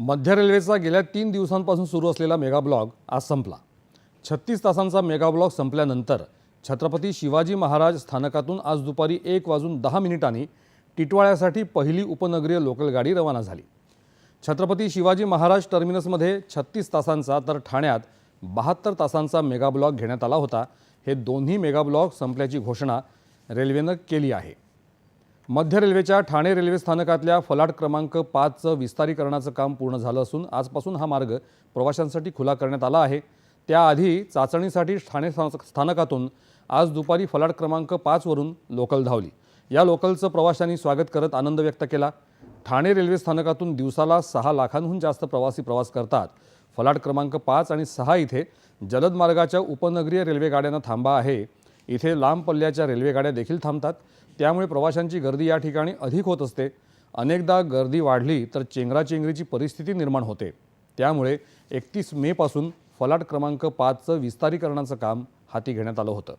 मध्य रेल्वेचा गेल्या तीन दिवसांपासून सुरू असलेला मेगा ब्लॉग आज संपला. छत्तीस तासांचा मेगा ब्लॉग संपल्यानंतर छत्रपती शिवाजी महाराज स्थानकातून आज दुपारी एक वाजून दहा मिनिटांनी टिटवाळ्यासाठी पहिली उपनगरीय लोकल गाडी रवाना झाली. छत्रपती शिवाजी महाराज टर्मिनसमध्ये छत्तीस तासांचा तर ठाण्यात बहात्तर तासांचा मेगाब्लॉग घेण्यात आला होता. हे दोन्ही मेगाब्लॉग संपल्याची घोषणा रेल्वेनं केली आहे. मध्य रेल्वेच्या ठाणे रेल्वे स्थानकातल्या फलाट क्रमांक पाचचं विस्तारीकरणाचं काम पूर्ण झालं असून आजपासून हा मार्ग प्रवाशांसाठी खुला करण्यात आला आहे. त्याआधी चाचणीसाठी ठाणे स्थानकातून आज दुपारी फलाट क्रमांक पाचवरून लोकल धावली. या लोकलचं प्रवाशांनी स्वागत करत आनंद व्यक्त केला. ठाणे रेल्वे स्थानकातून दिवसाला सहा लाखांहून जास्त प्रवासी प्रवास करतात. फलाट क्रमांक पाच आणि सहा इथे जलद मार्गाच्या उपनगरीय रेल्वे गाड्यांना थांबा आहे. इथे लांब पल्ल्याच्या रेल्वेगाड्या देखील थांबतात. त्यामुळे प्रवाशांची गर्दी या ठिकाणी अधिक होत असते. अनेकदा गर्दी वाढली तर चेंगराचेंगरीची परिस्थिती निर्माण होते. त्यामुळे एकतीस मेपासून फलाट क्रमांक पाचचं विस्तारीकरणाचं काम हाती घेण्यात आलं होतं.